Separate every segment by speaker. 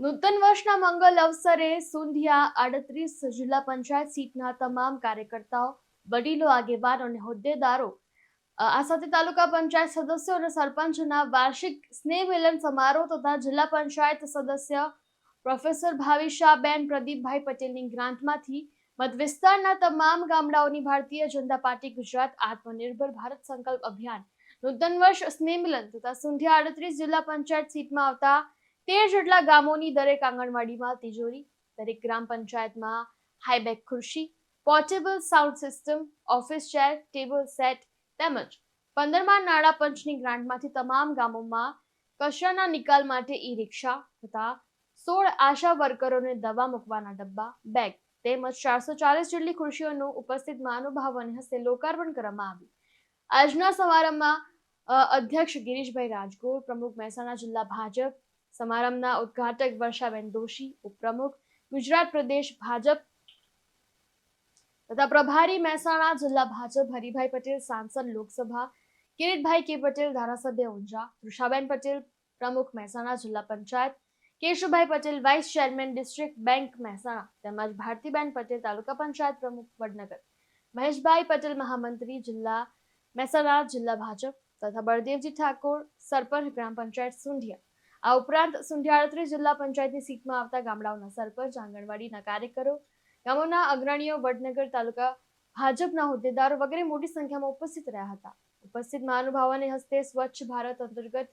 Speaker 1: નૂતન વર્ષના મંગલ અવસરે સુંધિયા આડત્રીસ જિલ્લા પંચાયત સીટના તમામ કાર્યકર્તાઓ, વડીલો, આગેવાન અને હોદ્દેદારો આ સાથે તાલુકા પંચાયત સદસ્યો અને સરપંચના વાર્ષિક સ્નેહ મિલન સમારોહ તથા જિલ્લા પંચાયત સદસ્ય પ્રોફેસર ભાવિશાબેન પ્રદીપભાઈ પટેલની ગ્રાન્ટમાંથી મત વિસ્તારના તમામ ગામડાઓની ભારતીય જનતા પાર્ટી ગુજરાત આત્મનિર્ભર ભારત સંકલ્પ અભિયાન, નૂતન વર્ષ સ્નેહ મિલન તથા સુંધિયા આડત્રીસ જિલ્લા પંચાયત સીટમાં આવતા તેર જેટલા ગામોની દરેક આંગણવાડીમાં તિજોરી, દરેક ગ્રામ પંચાયતમાં હાઈબેક ખુરશી portable sound system office chair table set તેમજ પંદરમાં નાણાં પંચની ગ્રાન્ટમાંથી તમામ ગામોમાં કચરાના નિકાલ માટે ઈ રિક્ષા તથા સોળ આશા વર્કરોને દવા મૂકવાના ડબ્બા બેગ તેમજ ચારસો ચાલીસ જેટલી ખુરશીઓનું ઉપસ્થિત મહાનુભાવોને હસ્તે લોકાર્પણ કરવામાં આવ્યું. આજના સમારંભમાં અધ્યક્ષ ગિરીશભાઈ રાજગોર, પ્રમુખ મહેસાણા જિલ્લા ભાજપ સમારંભના ઉદ્ઘાટક વર્ષાબેન દોશી, ઉપપ્રમુખ, ગુજરાત પ્રદેશ ભાજપ તથા પ્રભારી મહેસાણા જિલ્લા ભાજપ, હરિભાઈ પટેલ, સાંસદ લોકસભા, કિરીટભાઈ કે પટેલ, ધારાસભ્ય ઊંઝા, તૃષાબેન પટેલ, પ્રમુખ મહેસાણા જિલ્લા panchayat, Keshubhai Patel, vice chairman district bank Mehsana તેમજ ભારતીબેન પટેલ, તાલુકા પંચાયત પ્રમુખ, વડનગર. મહેશભાઈ પટેલ, મહામંત્રી જિલ્લા મહેસાણા જિલ્લા ભાજપ તથા બળદેવજી ઠાકોર, સરપંચ, ગ્રામ પંચાયત સુંઢિયા. આ ઉપરાંત સુંઢિયા જિલ્લા પંચાયતની સીટમાં આવતા ગામડાઓના સરપંચ આંગણવાડીના કાર્યકરો, ગામોના અગ્રણીઓ, વડનગર તાલુકા ભાજપના હોદ્દેદારો વગેરે મોટી સંખ્યામાં ઉપસ્થિત રહ્યા હતા. ઉપસ્થિત મહાનુભાવોને હસ્તે સ્વચ્છ ભારત અંતર્ગત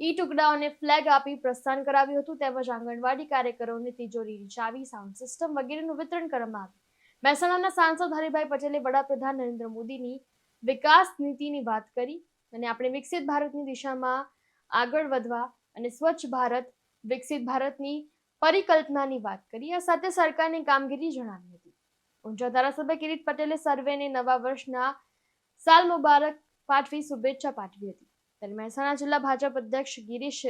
Speaker 1: ઈ ટુકડાઓને ફ્લેગ આપી પ્રસ્થાન કરાવ્યું હતું. તેમજ આંગણવાડી કાર્યકરોને તિજોરીની ચાવી સાઉન્ડ સિસ્ટમ વગેરેનું વિતરણ કરવામાં આવ્યું. મહેસાણાના સાંસદ હરિભાઈ પટેલે વડાપ્રધાન નરેન્દ્ર મોદીની વિકાસ નીતિની વાત કરી. અને આપણે વિકસિત ભારતની દિશામાં આગળ વધવા અને સ્વચ્છ ભારત, વિકસિત ભારતની પરિકલ્પનાની વાત કરી. આ સાથે સરકારની કામગીરી જણાવી હતી. ઊંઝા ધારાસભ્ય કિરીટ પટેલે સર્વેને નવા વર્ષના સાલ મુબારક પાઠવી શુભેચ્છા પાઠવી હતી. ત્યારે મહેસાણા જિલ્લા ભાજપ અધ્યક્ષ ગિરીશ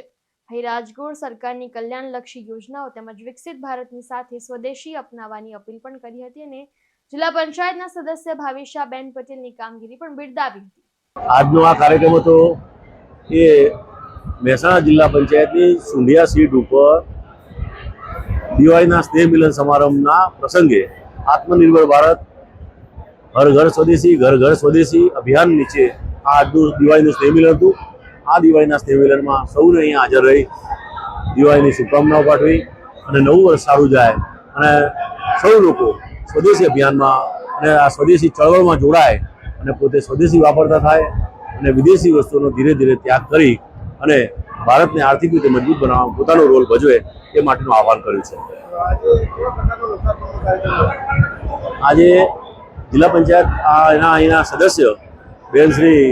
Speaker 1: ભાઈ રાજગોર સરકારની કલ્યાણલક્ષી યોજનાઓ તેમજ વિકસિત ભારતની સાથે સ્વદેશી અપનાવવાની અપીલ પણ કરી હતી અને જિલ્લા પંચાયતના સદસ્ય ભાવિશાબેન પટેલની કામગીરી પણ બિરદાવી હતી.
Speaker 2: આજનો આ કાર્યક્રમ હતો એ મહેસાણા જિલ્લા પંચાયતની સુંઢિયા સીટ ઉપર દિવાળીના સ્નેહ મિલન સમારંભના પ્રસંગે આત્મનિર્ભર ભારત હર ઘર સ્વદેશી, ઘર ઘર સ્વદેશી અભિયાન નીચે આ આજનું દિવાળીનું સ્નેહ મિલન હતું. આ દિવાળીના સ્નેહ મિલનમાં સૌને અહીંયા હાજર રહી, દિવાળીની શુભકામનાઓ પાઠવી અને નવું વર્ષ સારું જાય અને સૌ લોકો સ્વદેશી અભિયાનમાં અને આ સ્વદેશી ચળવળમાં જોડાય અને પોતે સ્વદેશી વાપરતા થાય અને વિદેશી વસ્તુઓનો ધીરે ધીરે ત્યાગ કરી અને ભારતને આર્થિક રીતે મજબૂત બનાવવા પોતાનો રોલ ભજવે એ માટેનું આહવાન કર્યું છે. આજે જિલ્લા પંચાયત આ એના અહીંના સદસ્ય બેન શ્રી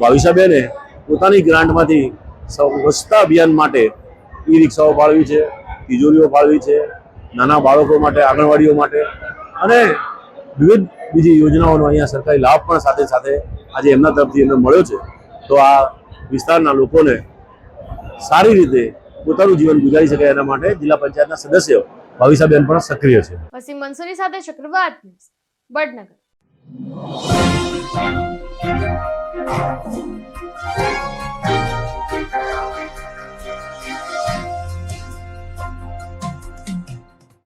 Speaker 2: ભાવિશાબેને પોતાની ગ્રાન્ટમાંથી સ્વચ્છતા અભિયાન માટે ઈ રિક્ષાઓ ફાળવી છે, તિજોરીઓ ફાળવી છે, નાના બાળકો માટે, આંગણવાડીઓ માટે અને વિવિધ બીજી યોજનાઓનો અહીંયા સરકારી લાભ પણ સાથે સાથે આજે એમના તરફથી એમને મળ્યો છે. તો આ વિસ્તારના લોકોને સારી રીતે પોતાનું જીવન ગુજારી શકે એના માટે જિલ્લા પંચાયતના સદસ્ય ભાવિસાબેન પણ સક્રિય છે.
Speaker 1: વસીમ મંસૂરી સાથે ચક્રવાત ન્યૂઝ, વડનગર.